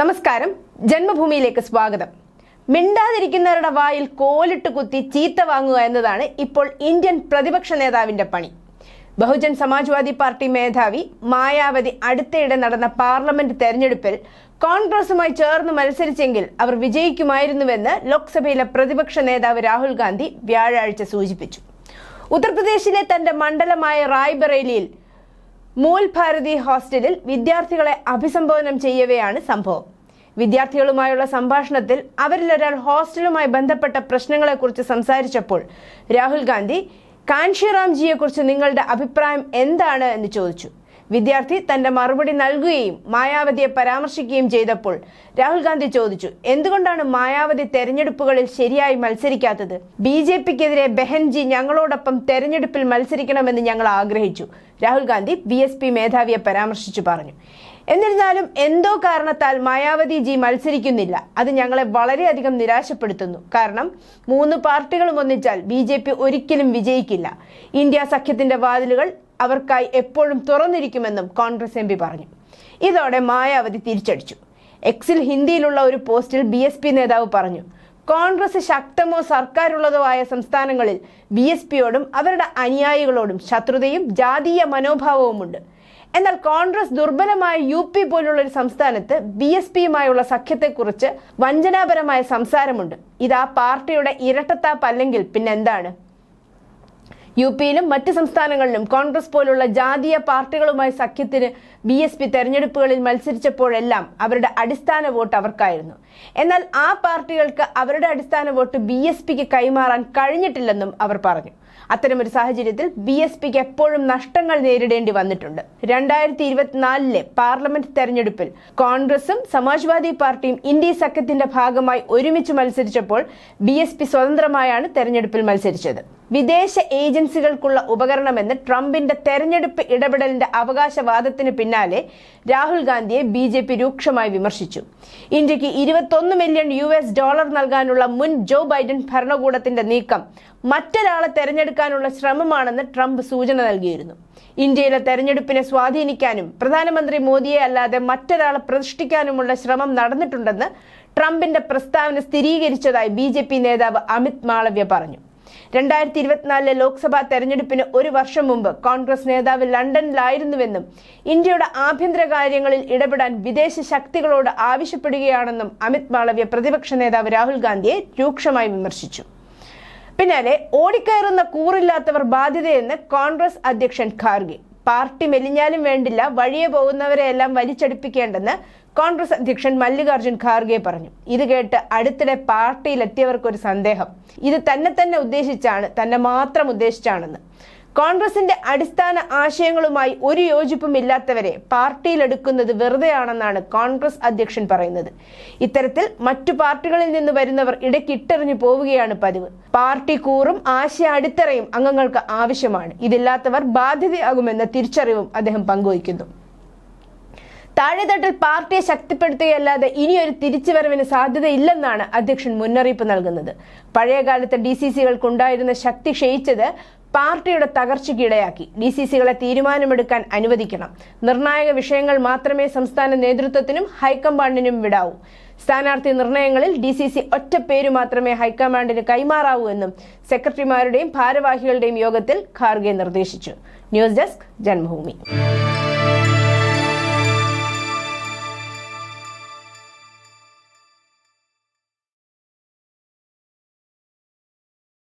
നമസ്കാരം. ജന്മഭൂമിയിലേക്ക് സ്വാഗതം. മിണ്ടാതിരിക്കുന്നവരുടെ വായിൽ കോലിട്ട് കുത്തി ചീത്ത വാങ്ങുക എന്നതാണ് ഇപ്പോൾ ഇന്ത്യൻ പ്രതിപക്ഷ നേതാവിന്റെ പണി. ബഹുജൻ സമാജ്വാദി പാർട്ടി മേധാവി മായാവതി അടുത്തിടെ നടന്ന പാർലമെന്റ് തെരഞ്ഞെടുപ്പിൽ കോൺഗ്രസുമായി ചേർന്ന് മത്സരിച്ചെങ്കിൽ അവർ വിജയിക്കുമായിരുന്നുവെന്ന് ലോക്സഭയിലെ പ്രതിപക്ഷ നേതാവ് രാഹുൽ ഗാന്ധി വ്യാഴാഴ്ച സൂചിപ്പിച്ചു. ഉത്തർപ്രദേശിലെ തന്റെ മണ്ഡലമായ റായ്ബറേലിയിൽ മൂൽ ഭാരതി ഹോസ്റ്റലിൽ വിദ്യാർത്ഥികളെ അഭിസംബോധന ചെയ്യവെയാണ് സംഭവം. വിദ്യാർത്ഥികളുമായുള്ള സംഭാഷണത്തിൽ അവരിലൊരാൾ ഹോസ്റ്റലുമായി ബന്ധപ്പെട്ട പ്രശ്നങ്ങളെക്കുറിച്ച് സംസാരിച്ചപ്പോൾ രാഹുൽ ഗാന്ധി കാൻഷിറാംജിയെക്കുറിച്ച് നിങ്ങളുടെ അഭിപ്രായം എന്താണ്? എന്ന് ചോദിച്ചു. വിദ്യാർത്ഥി തന്റെ മറുപടി നൽകുകയും മായാവതിയെ പരാമർശിക്കുകയും ചെയ്തപ്പോൾ രാഹുൽ ഗാന്ധി ചോദിച്ചു എന്തുകൊണ്ടാണ് മായാവതി തെരഞ്ഞെടുപ്പുകളിൽ ശരിയായി മത്സരിക്കാത്തത്? ബി ജെ പിക്കെതിരെ ബെഹൻജി ഞങ്ങളോടൊപ്പം തെരഞ്ഞെടുപ്പിൽ മത്സരിക്കണമെന്ന് ഞങ്ങൾ ആഗ്രഹിച്ചു Rahul Gandhi B S P മേധാവിയെ പരാമർശിച്ചു പറഞ്ഞു. എന്നിരുന്നാലും എന്തോ കാരണത്താൽ മായാവതി ജി മത്സരിക്കുന്നില്ല. അത് ഞങ്ങളെ വളരെയധികം നിരാശപ്പെടുത്തുന്നു. കാരണം മൂന്ന് പാർട്ടികളും ഒന്നിച്ചാൽ ബി ഒരിക്കലും വിജയിക്കില്ല. ഇന്ത്യ സഖ്യത്തിന്റെ വാതിലുകൾ അവർക്കായി എപ്പോഴും തുറന്നിരിക്കുമെന്നും കോൺഗ്രസ് എം പറഞ്ഞു. ഇതോടെ മായാവതി തിരിച്ചടിച്ചു. എക്സിൽ ഹിന്ദിയിലുള്ള ഒരു പോസ്റ്റിൽ ബി നേതാവ് പറഞ്ഞു കോൺഗ്രസ് ശക്തമോ സർക്കാരുള്ളതോ ആയ സംസ്ഥാനങ്ങളിൽ ബി എസ് പിയോടും അവരുടെ അനുയായികളോടും ശത്രുതയും ജാതീയ മനോഭാവവുമുണ്ട്. എന്നാൽ കോൺഗ്രസ് ദുർബലമായ യു പി പോലുള്ള ഒരു സംസ്ഥാനത്ത് ബി എസ് പിയുമായുള്ള സഖ്യത്തെക്കുറിച്ച് വഞ്ചനാപരമായ സംസാരമുണ്ട്. ഇത് ആ പാർട്ടിയുടെ ഇരട്ടത്താപ്പ് അല്ലെങ്കിൽ പിന്നെന്താണ്? യു പിയിലും മറ്റ് സംസ്ഥാനങ്ങളിലും കോൺഗ്രസ് പോലുള്ള ജാതീയ പാർട്ടികളുമായി സഖ്യത്തിന് ബി എസ് പി തെരഞ്ഞെടുപ്പുകളിൽ മത്സരിച്ചപ്പോഴെല്ലാം അവരുടെ അടിസ്ഥാന വോട്ട് അവർക്കായിരുന്നു. എന്നാൽ ആ പാർട്ടികൾക്ക് അവരുടെ അടിസ്ഥാന വോട്ട് ബി എസ് പിക്ക് കൈമാറാൻ കഴിഞ്ഞിട്ടില്ലെന്നും അവർ പറഞ്ഞു. അത്തരമൊരു സാഹചര്യത്തിൽ ബി എസ് പിക്ക് എപ്പോഴും നഷ്ടങ്ങൾ നേരിടേണ്ടി വന്നിട്ടുണ്ട്. രണ്ടായിരത്തി ഇരുപത്തിനാലിലെ പാർലമെന്റ് തെരഞ്ഞെടുപ്പിൽ കോൺഗ്രസും സമാജ്വാദി പാർട്ടിയും ഇന്ത്യ സഖ്യത്തിന്റെ ഭാഗമായി ഒരുമിച്ച് മത്സരിച്ചപ്പോൾ ബി എസ് പി സ്വതന്ത്രമായാണ് തെരഞ്ഞെടുപ്പിൽ മത്സരിച്ചത്. വിദേശ ഏജൻസികൾക്കുള്ള ഉപകരണമെന്ന് ട്രംപിന്റെ തെരഞ്ഞെടുപ്പ് ഇടപെടലിന്റെ അവകാശവാദത്തിന് പിന്നാലെ രാഹുൽ ഗാന്ധിയെ ബി ജെ പി രൂക്ഷമായി വിമർശിച്ചു. ഇന്ത്യയ്ക്ക് ഇരുപത്തൊന്ന് മില്യൺ യു എസ് ഡോളർ നൽകാനുള്ള മുൻ ജോ ബൈഡൻ ഭരണകൂടത്തിന്റെ നീക്കം മറ്റൊരാളെ തെരഞ്ഞെടുക്കാനുള്ള ശ്രമമാണെന്ന് ട്രംപ് സൂചന നൽകിയിരുന്നു. ഇന്ത്യയിലെ തെരഞ്ഞെടുപ്പിനെ സ്വാധീനിക്കാനും പ്രധാനമന്ത്രി മോദിയെ അല്ലാതെ മറ്റൊരാളെ പ്രതിഷ്ഠിക്കാനുമുള്ള ശ്രമം നടന്നിട്ടുണ്ടെന്ന് ട്രംപിന്റെ പ്രസ്താവന സ്ഥിരീകരിച്ചതായി ബി നേതാവ് അമിത് മാളവ്യ പറഞ്ഞു. രണ്ടായിരത്തി ഇരുപത്തിനാലിലെ ലോക്സഭാ തെരഞ്ഞെടുപ്പിന് ഒരു വർഷം മുമ്പ് കോൺഗ്രസ് നേതാവ് ലണ്ടനിലായിരുന്നുവെന്നും ഇന്ത്യയുടെ ആഭ്യന്തര കാര്യങ്ങളിൽ ഇടപെടാൻ വിദേശ ശക്തികളോട് ആവശ്യപ്പെടുകയാണെന്നും അമിത് മാളവ്യ പ്രതിപക്ഷ നേതാവ് രാഹുൽ ഗാന്ധിയെ രൂക്ഷമായി വിമർശിച്ചു. പിന്നാലെ ഓടിക്കയറുന്ന കൂറില്ലാത്തവർ ബാധ്യതയെന്ന് കോൺഗ്രസ് അധ്യക്ഷൻ ഖാർഗെ. പാർട്ടി മെലിഞ്ഞാലും വേണ്ടില്ല വഴിയെ പോകുന്നവരെയെല്ലാം വലിച്ചടിപ്പിക്കേണ്ടെന്ന് കോൺഗ്രസ് അധ്യക്ഷൻ മല്ലികാർജുൻ ഖാർഗെ പറഞ്ഞു. ഇത് കേട്ട് അടുത്തിടെ പാർട്ടിയിലെത്തിയവർക്കൊരു സന്ദേഹം. ഇത് തന്നെ തന്നെ ഉദ്ദേശിച്ചാണ് തന്നെ മാത്രം ഉദ്ദേശിച്ചാണെന്ന്. കോൺഗ്രസിന്റെ അടിസ്ഥാന ആശയങ്ങളുമായി ഒരു യോജിപ്പും ഇല്ലാത്തവരെ പാർട്ടിയിലെടുക്കുന്നത് വെറുതെയാണെന്നാണ് കോൺഗ്രസ് അധ്യക്ഷൻ പറയുന്നത്. ഇത്തരത്തിൽ മറ്റു പാർട്ടികളിൽ നിന്ന് വരുന്നവർ ഇടയ്ക്കിട്ടെറിഞ്ഞു പോവുകയാണ് പതിവ്. പാർട്ടി കൂറും ആശയ അടിത്തറയും അംഗങ്ങൾക്ക് ആവശ്യമാണ്. ഇതില്ലാത്തവർ ബാധ്യതയാകുമെന്ന തിരിച്ചറിവും അദ്ദേഹം പങ്കുവയ്ക്കുന്നു. താഴെത്തട്ടിൽ പാർട്ടിയെ ശക്തിപ്പെടുത്തുകയല്ലാതെ ഇനിയൊരു തിരിച്ചുവരവിന് സാധ്യതയില്ലെന്നാണ് അധ്യക്ഷൻ മുന്നറിയിപ്പ് നൽകുന്നത്. പഴയകാലത്തെ ഡി സി സികൾക്കുണ്ടായിരുന്ന ശക്തി ക്ഷയിച്ചത് പാർട്ടിയുടെ തകർച്ചയ്ക്കിടയാക്കി ഡി സി സികളെ തീരുമാനമെടുക്കാൻ അനുവദിക്കണം. നിർണായക വിഷയങ്ങൾ മാത്രമേ സംസ്ഥാന നേതൃത്വത്തിനും ഹൈക്കമാൻഡിനും വിടാവൂ. സ്ഥാനാർത്ഥി നിർണയങ്ങളിൽ ഡി സി സി ഒറ്റ പേര് മാത്രമേ ഹൈക്കമാൻഡിന് കൈമാറാവൂ എന്നും സെക്രട്ടറിമാരുടെയും ഭാരവാഹികളുടെയും യോഗത്തിൽ ഖാർഗെ നിർദ്ദേശിച്ചു. News desk Janmabhumi.